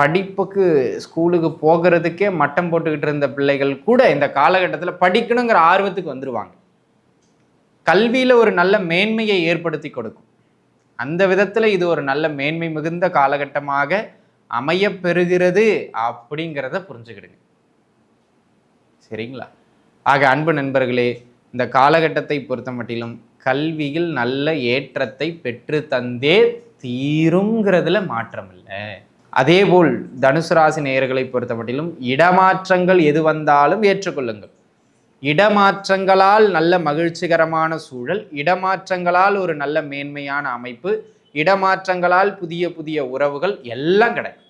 படிப்புக்கு ஸ்கூலுக்கு போகிறதுக்கே மட்டம் போட்டுக்கிட்டு இருந்த பிள்ளைகள் கூட இந்த காலகட்டத்தில் படிக்கணுங்கிற ஆர்வத்துக்கு வந்துடுவாங்க கல்வியில் ஒரு நல்ல மேன்மையை ஏற்படுத்தி கொடுக்கும். அந்த விதத்தில் இது ஒரு நல்ல மேன்மை மிகுந்த காலகட்டமாக அமையப் பெறுகிறது அப்படிங்கிறத புரிஞ்சுக்கிடுங்க. சரிங்களா? ஆக அன்பு நண்பர்களே இந்த காலகட்டத்தை பொறுத்த மட்டிலும் கல்வியில் நல்ல ஏற்றத்தை பெற்று தந்தே தீருங்கிறதுல மாற்றம் இல்லை அதேபோல் தனுசு ராசி நேயர்களை பொறுத்த இடமாற்றங்கள் எது வந்தாலும் ஏற்றுக்கொள்ளுங்கள். இடமாற்றங்களால் நல்ல மகிழ்ச்சிகரமான சூழல் இடமாற்றங்களால் ஒரு நல்ல மேன்மையான அமைப்பு இடமாற்றங்களால் புதிய புதிய உறவுகள் எல்லாம் கிடைக்கும்.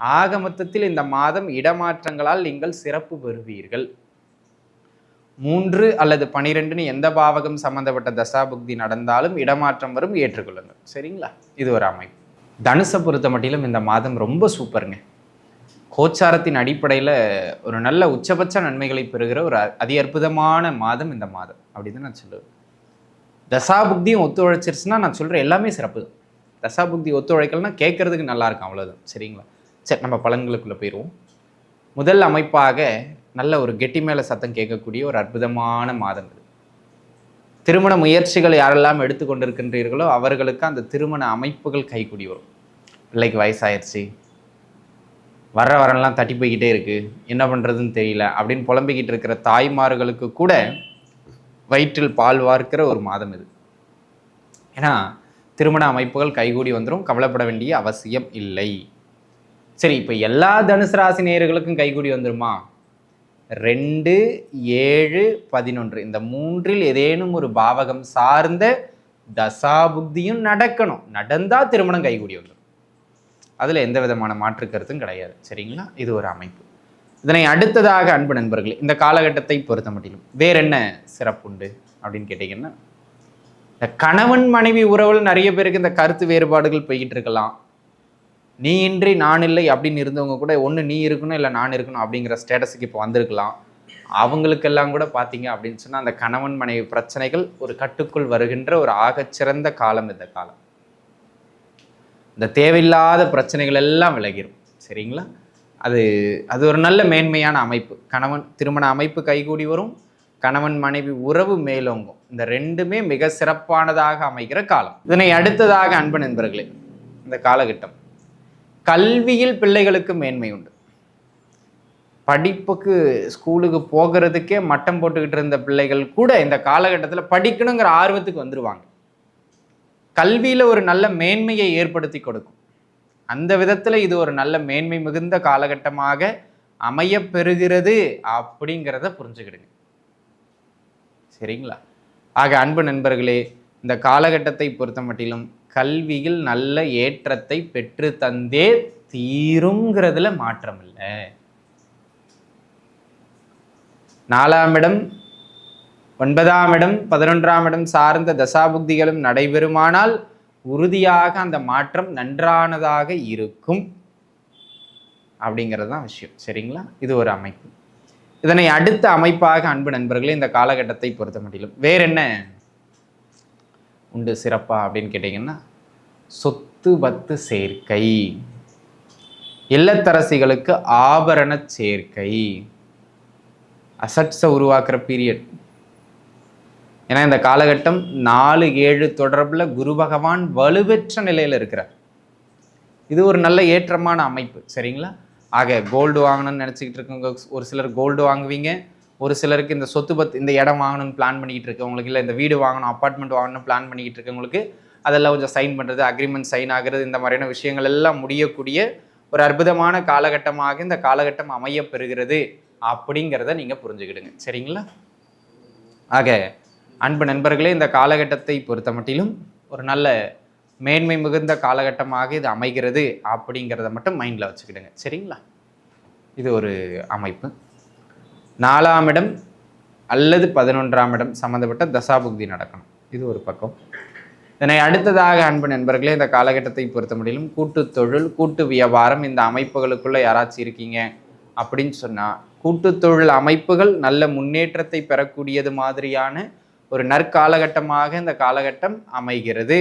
ஆக மொத்தத்தில் இந்த மாதம் இடமாற்றங்களால் நீங்கள் சிறப்பு பெறுவீர்கள். மூன்று அல்லது பனிரெண்டுன்னு எந்த பாவகம் சம்பந்தப்பட்ட தசாபுக்தி நடந்தாலும் இடமாற்றம் வரும் ஏற்றுக்கொள்ளுங்கள். சரிங்களா? இது ஒரு அமைப்பு. தனுசை பொறுத்த மட்டிலும் இந்த மாதம் ரொம்ப சூப்பருங்க. கோச்சாரத்தின் அடிப்படையில் ஒரு நல்ல உச்சபட்ச நன்மைகளை பெறுகிற ஒரு அதி அற்புதமான மாதம் இந்த மாதம். அப்படின்னு நான் சொல்லுவேன். தசாபுக்தியும் ஒத்துழைச்சிருச்சுன்னா நான் சொல்கிற எல்லாமே சிறப்பு தான். தசாபுக்தி ஒத்துழைக்கலன்னா கேட்குறதுக்கு நல்லாயிருக்கும் அவ்வளோதான் சரிங்களா? சரி நம்ம பலன்களுக்குள்ளே போயிடுவோம் முதல் அமைப்பாக நல்ல ஒரு கெட்டி மேலே சத்தம் கேட்கக்கூடிய ஒரு அற்புதமான மாதம் இது. திருமண முயற்சிகள் யாரெல்லாம் எடுத்துக்கொண்டிருக்கின்றீர்களோ அவர்களுக்கு அந்த திருமண அமைப்புகள் கைக்குடி வரும். பிள்ளைக்கு வயசாயிருச்சு. வர்ற வரலாம் தட்டி போய்கிட்டே இருக்குது என்ன பண்ணுறதுன்னு தெரியல. அப்படின்னு புலம்பிக்கிட்டு இருக்கிற தாய்மார்களுக்கு கூட வயிற்றில் பால் வார்க்கிற ஒரு மாதம் இது. ஏன்னா திருமண அமைப்புகள் கைகூடி வந்துடும் கவலைப்பட வேண்டிய அவசியம் இல்லை. சரி இப்போ எல்லா தனுசு ராசி நேயர்களுக்கும் கைகூடி வந்துருமா? ரெண்டு ஏழு பதினொன்று. இந்த மூன்றில் ஏதேனும் ஒரு பாவகம் சார்ந்த தசாபுக்தியும் நடக்கணும். நடந்தால் திருமணம் கைகூடி வந்துடும் அதில் எந்த விதமான மாற்று கருத்தும் கிடையாது. சரிங்களா? இது ஒரு அமைப்பு. இதனை அடுத்ததாக அன்பு நண்பர்கள் இந்த காலகட்டத்தை பொறுத்த மட்டிலும் வேற என்ன சிறப்புண்டு அப்படின்னு கேட்டிங்கன்னா இந்த கணவன் மனைவி உறவில் நிறைய பேருக்கு இந்த கருத்து வேறுபாடுகள் போய்கிட்டு இருக்கலாம். நீ இன்றி நான் இல்லை அப்படின்னு இருந்தவங்க கூட ஒன்று நீ இருக்கணும் இல்லை நான் இருக்கணும் அப்படிங்கிற ஸ்டேட்டஸுக்கு இப்போ வந்திருக்கலாம். அவங்களுக்கெல்லாம் கூட பார்த்தீங்க அப்படின்னு சொன்னால் அந்த கணவன் மனைவி பிரச்சனைகள் ஒரு கட்டுக்குள் வருகின்ற ஒரு ஆகச்சிறந்த காலம் இந்த காலம். இந்த தேவையில்லாத பிரச்சனைகள் எல்லாம் விலகிடும் சரிங்களா? அது அது ஒரு நல்ல மேன்மையான அமைப்பு. கணவன் திருமண அமைப்பு கைகூடி வரும். கணவன் மனைவி உறவு மேலோங்கும். இந்த ரெண்டுமே மிக சிறப்பானதாக அமைகிற காலம். இதனை அடுத்ததாக அன்பு நண்பர்களே இந்த காலகட்டம். கல்வியில் பிள்ளைகளுக்கு மேன்மை உண்டு. படிப்புக்கு ஸ்கூலுக்கு போகிறதுக்கே மட்டம் போட்டுக்கிட்டு இருந்த பிள்ளைகள் கூட இந்த காலகட்டத்தில் படிக்கணுங்கிற ஆர்வத்துக்கு வந்துருவாங்க. கல்வியில் ஒரு நல்ல மேன்மையை ஏற்படுத்தி கொடுக்கும். அந்த விதத்தில் இது ஒரு நல்ல மேன்மை மிகுந்த காலகட்டமாக அமையப் பெறுகிறது அப்படிங்கிறத புரிஞ்சுக்கிடுங்க. சரிங்களா? ஆக அன்பு நண்பர்களே இந்த காலகட்டத்தை பொறுத்த மட்டிலும் கல்வியில் நல்ல ஏற்றத்தை பெற்று தந்தே தீருங்கிறதுல மாற்றம் இல்லை நாலாம் இடம் ஒன்பதாம் இடம் பதினொன்றாம் இடம் சார்ந்த தசாபுக்திகளும் நடைபெறுமானால் உறுதியாக அந்த மாற்றம் நன்றானதாக இருக்கும் அப்படிங்கிறது தான் விஷயம். சரிங்களா? இது ஒரு அமைப்பு. இதனை அடுத்த அமைப்பாக அன்பு நண்பர்களே இந்த காலகட்டத்தை பொறுத்த முடியலும் வேற என்ன உண்டு சிறப்பா அப்படின்னு கேட்டிங்கன்னா சொத்து பத்து சேர்க்கை. இல்லத்தரசிகளுக்கு ஆபரண சேர்க்கை. அசட்ஸை உருவாக்குற பீரியட் ஏன்னா இந்த காலகட்டம் நாலு ஏழு தொடர்பில் குரு பகவான் வலுவற்ற நிலையில் இருக்கிறார். இது ஒரு நல்ல ஏற்றமான அமைப்பு சரிங்களா? ஆக கோல்டு வாங்கணும்னு நினச்சிக்கிட்டு இருக்கவங்க ஒரு சிலர் கோல்டு வாங்குவீங்க. ஒரு சிலருக்கு இந்த சொத்து பத்து இந்த இடம் வாங்கணும்னு பிளான் பண்ணிக்கிட்டு இருக்கவங்களுக்கு இல்லை இந்த வீடு வாங்கணும் அப்பார்ட்மெண்ட் வாங்கணும்னு பிளான் பண்ணிக்கிட்டு இருக்கவங்களுக்கு அதெல்லாம் கொஞ்சம் சைன் பண்ணுறது அக்ரிமெண்ட் சைன் ஆகிறது இந்த மாதிரியான விஷயங்கள் எல்லாம் முடியக்கூடிய ஒரு அற்புதமான காலகட்டமாக இந்த காலகட்டம் அமைய பெறுகிறது அப்படிங்கிறத நீங்கள் புரிஞ்சுக்கிடுங்க. சரிங்களா? ஆக அன்பு நண்பர்களே இந்த காலகட்டத்தை பொறுத்த மட்டிலும் ஒரு நல்ல மேன்மை மிகுந்த காலகட்டமாக இது அமைகிறது அப்படிங்கிறத மட்டும் மைண்டில் வச்சுக்கிடுங்க. சரிங்களா? இது ஒரு அமைப்பு. நாலாம் இடம் அல்லது பதினொன்றாம் இடம் சம்மந்தப்பட்ட தசாபுக்தி நடக்கணும். இது ஒரு பக்கம். இதனை அடுத்ததாக அன்பு நண்பர்களே இந்த காலகட்டத்தை பொறுத்த முடியலும் கூட்டு தொழில் கூட்டு வியாபாரம் இந்த அமைப்புகளுக்குள்ள யாராச்சும் இருக்கீங்க அப்படின்னு சொன்னால் கூட்டு தொழில் அமைப்புகள் நல்ல முன்னேற்றத்தை பெறக்கூடியது மாதிரியான ஒரு நற்காலகட்டமாக இந்த காலகட்டம் அமைகிறது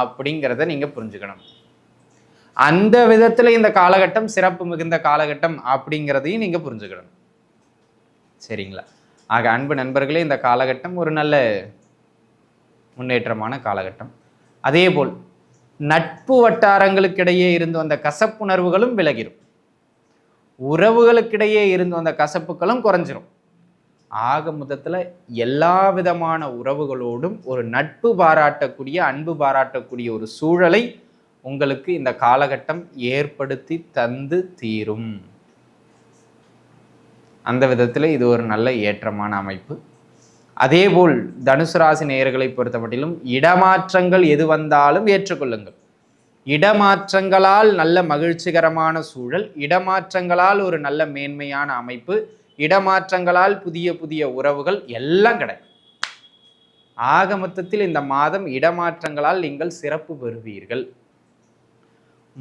அப்படிங்கிறத நீங்கள் புரிஞ்சுக்கணும். அந்த விதத்தில் இந்த காலகட்டம் சிறப்பு மிகுந்த காலகட்டம் அப்படிங்கிறதையும் நீங்கள் புரிஞ்சுக்கணும். சரிங்களா? ஆக அன்பு நண்பர்களே இந்த காலகட்டம் ஒரு நல்ல முன்னேற்றமான காலகட்டம். அதேபோல் நட்பு வட்டாரங்களுக்கிடையே இருந்து வந்த கசப்புணர்வுகளும் விலகிடும் உறவுகளுக்கிடையே இருந்து வந்த கசப்புகளும் குறைஞ்சிரும். ஆக மொத்தத்தில் எல்லா விதமான உறவுகளோடும் ஒரு நட்பு பாராட்டக்கூடிய அன்பு பாராட்டக்கூடிய ஒரு சூழலை உங்களுக்கு இந்த காலகட்டம் ஏற்படுத்தி தந்து தீரும். அந்த விதத்தில் இது ஒரு நல்ல ஏற்றமான அமைப்பு. அதேபோல் தனுசு ராசி நேயர்களை பொறுத்தமட்டிலும் இடமாற்றங்கள் எது வந்தாலும் ஏற்றுக்கொள்ளுங்கள். இடமாற்றங்களால் நல்ல மகிழ்ச்சிகரமான சூழல் இடமாற்றங்களால் ஒரு நல்ல மேன்மையான அமைப்பு இடமாற்றங்களால் புதிய புதிய உறவுகள் எல்லாம் கிடைக்கும். ஆக மொத்தத்தில் இந்த மாதம் இடமாற்றங்களால் நீங்கள் சிறப்பு பெறுவீர்கள்.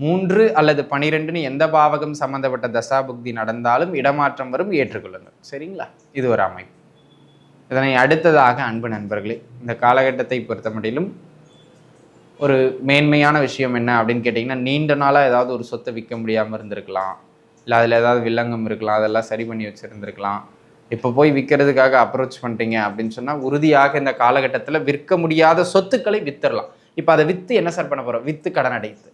மூன்று அல்லது பனிரெண்டுன்னு எந்த பாவகம் சம்பந்தப்பட்ட தசாபுக்தி நடந்தாலும் இடமாற்றம் வரும் ஏற்றுக்கொள்ளுங்கள். சரிங்களா? இது ஒரு அமைப்பு. இதனை அடுத்ததாக அன்பு நண்பர்களே இந்த காலகட்டத்தை பொறுத்த மட்டிலும் ஒரு மேன்மையான விஷயம் என்ன அப்படின்னு கேட்டிங்கன்னா நீண்ட நாளாக ஏதாவது ஒரு சொத்தை விற்க முடியாமல் இருந்திருக்கலாம். இல்லை அதில் ஏதாவது வில்லங்கம் இருக்கலாம் அதெல்லாம் சரி பண்ணி வச்சுருந்துருக்கலாம். இப்போ போய் விற்கிறதுக்காக அப்ரோச் பண்ணுறீங்க அப்படின்னு சொன்னால் உறுதியாக இந்த காலகட்டத்தில் விற்க முடியாத சொத்துக்களை வித்துடலாம் இப்போ அதை விற்று என்ன சார் பண்ண போகிறோம் விற்று கடன் அடைத்து.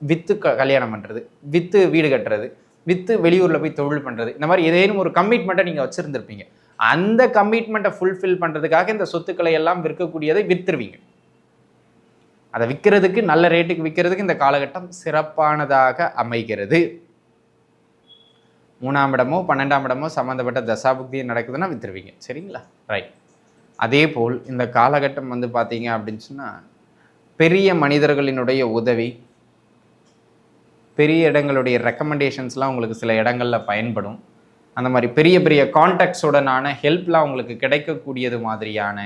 விற்று க கல்யாணம் பண்ணுறது விற்று வீடு கட்டுறது விற்று வெளியூரில் போய் தொழில் பண்ணுறது இந்த மாதிரி ஏதேனும் ஒரு கமிட்மெண்ட்டை நீங்கள் வச்சுருந்துருப்பீங்க. அந்த கமிட்மெண்ட்டை ஃபுல்ஃபில் பண்ணுறதுக்காக இந்த சொத்துக்களை எல்லாம் விற்கக்கூடியதை விற்றுருவீங்க அதை விற்கிறதுக்கு நல்ல ரேட்டுக்கு விற்கிறதுக்கு இந்த காலகட்டம் சிறப்பானதாக அமைகிறது. மூணாம் இடமோ பன்னெண்டாம் இடமோ சம்மந்தப்பட்ட தசாபுக்தி நடக்குதுன்னா விற்றுருவீங்க சரிங்களா? ரைட் அதே போல் இந்த காலகட்டம் வந்து பார்த்தீங்க அப்படின்னு சொன்னால் பெரிய மனிதர்களினுடைய உதவி பெரிய இடங்களுடைய ரெக்கமெண்டேஷன்ஸ்லாம் உங்களுக்கு சில இடங்களில் பயன்படும். அந்த மாதிரி பெரிய பெரிய கான்டாக்ட்ஸுடனான ஹெல்ப்லாம் உங்களுக்கு கிடைக்கக்கூடியது மாதிரியான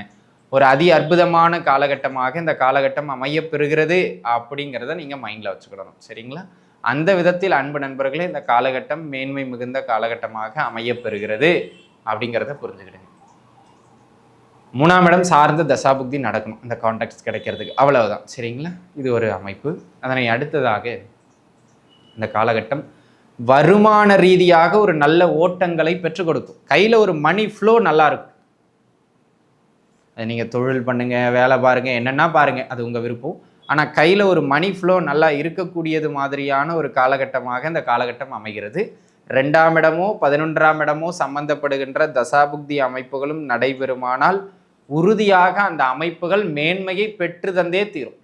ஒரு அதி அற்புதமான காலகட்டமாக இந்த காலகட்டம் அமையப்பெறுகிறது அப்படிங்கிறத நீங்கள் மைண்டில் வச்சுக்கிடணும். சரிங்களா? அந்த விதத்தில் அன்பு நண்பர்களே இந்த காலகட்டம் மேன்மை மிகுந்த காலகட்டமாக அமையப்பெறுகிறது அப்படிங்கிறத புரிஞ்சுக்கிடுங்க. மூணாம் இடம் சார்ந்த தசாபுக்தி நடக்கணும். இந்த கான்டாக்ட்ஸ் கிடைக்கிறதுக்கு. அவ்வளவுதான். சரிங்களா? இது ஒரு அமைப்பு. அதனை அடுத்ததாக இந்த காலகட்டம் வருமான ரீதியாக ஒரு நல்ல ஓட்டங்களை பெற்றுக் கொடுக்கும். கையில் ஒரு மணி ஃப்ளோ நல்லா இருக்கும். நீங்கள் தொழில் பண்ணுங்கள் வேலை பாருங்கள் என்னென்னா பாருங்கள் அது உங்கள் விருப்பம். ஆனால் கையில் ஒரு மணி ஃப்ளோ நல்லா இருக்கக்கூடியது மாதிரியான ஒரு காலகட்டமாக இந்த காலகட்டம் அமைகிறது. ரெண்டாம் இடமோ பதினொன்றாம் இடமோ சம்பந்தப்படுகின்ற தசாபுக்தி அமைப்புகளும் நடைபெறுமானால் உறுதியாக அந்த அமைப்புகள் மேன்மையை பெற்று தந்தே தீரும்.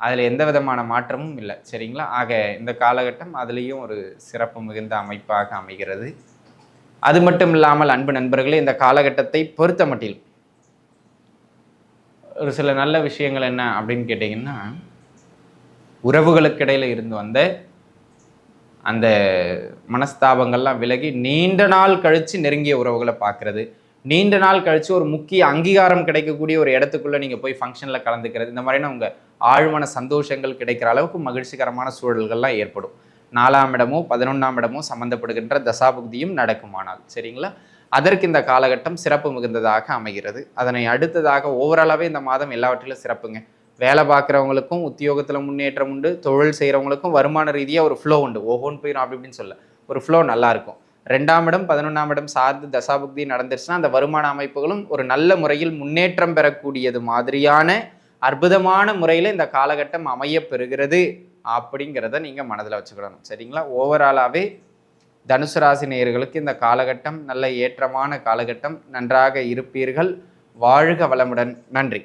அதில் எந்த விதமான மாற்றமும் இல்லை. சரிங்களா? ஆக இந்த காலகட்டம் அதுலேயும் ஒரு சிறப்பு மிகுந்த அமைப்பாக அமைகிறது. அது மட்டும் இல்லாமல் அன்பு நண்பர்களே இந்த காலகட்டத்தை பொறுத்த மட்டில் ஒரு சில நல்ல விஷயங்கள் என்ன அப்படின்னு கேட்டிங்கன்னா உறவுகளுக்கிடையில் இருந்து வந்த அந்த மனஸ்தாபங்கள்லாம் விலகி நீண்ட நாள் கழித்து நெருங்கிய உறவுகளை பார்க்குறது. நீண்ட நாள் கழித்து ஒரு முக்கிய அங்கீகாரம் கிடைக்கக்கூடிய ஒரு இடத்துக்குள்ளே நீங்கள் போய் ஃபங்க்ஷனில் கலந்துக்கிறது. இந்த மாதிரியான உங்கள் ஆழ்மன சந்தோஷங்கள் கிடைக்கிற அளவுக்கு மகிழ்ச்சிகரமான சூழல்கள்லாம் ஏற்படும். நாலாம் இடமோ பதினொன்றாம் இடமோ சம்மந்தப்படுகின்ற தசாபுக்தியும் நடக்குமானால் சரிங்களா? அதற்கு இந்த காலகட்டம் சிறப்பு மிகுந்ததாக அமைகிறது. அதனை அடுத்ததாக ஓவராலாகவே இந்த மாதம் எல்லாவற்றிலும் சிறப்புங்க. வேலை பார்க்குறவங்களுக்கும் உத்தியோகத்தில் முன்னேற்றம் உண்டு தொழில் செய்கிறவங்களுக்கும் வருமான ரீதியாக ஒரு ஃப்ளோ உண்டு. ஓஹோன்னு போயிடும் அப்படி இப்படின்னு சொல்ல. ஒரு ஃப்ளோ நல்லாயிருக்கும் ரெண்டாம் இடம் பதினொன்றாம் இடம் சார்ந்து தசாபுக்தி நடந்துருச்சுன்னா அந்த வருமான அமைப்புகளும் ஒரு நல்ல முறையில் முன்னேற்றம் பெறக்கூடியது மாதிரியான அற்புதமான முறையில் இந்த காலகட்டம் அமைய பெறுகிறது அப்படிங்கிறத நீங்கள் மனதில் வச்சுக்கிடணும் சரிங்களா? ஓவராலாகவே தனுசு ராசி நேயர்களுக்கு இந்த காலகட்டம் நல்ல ஏற்றமான காலகட்டம். நன்றாக இருப்பீர்கள். வாழ்க வளமுடன். நன்றி.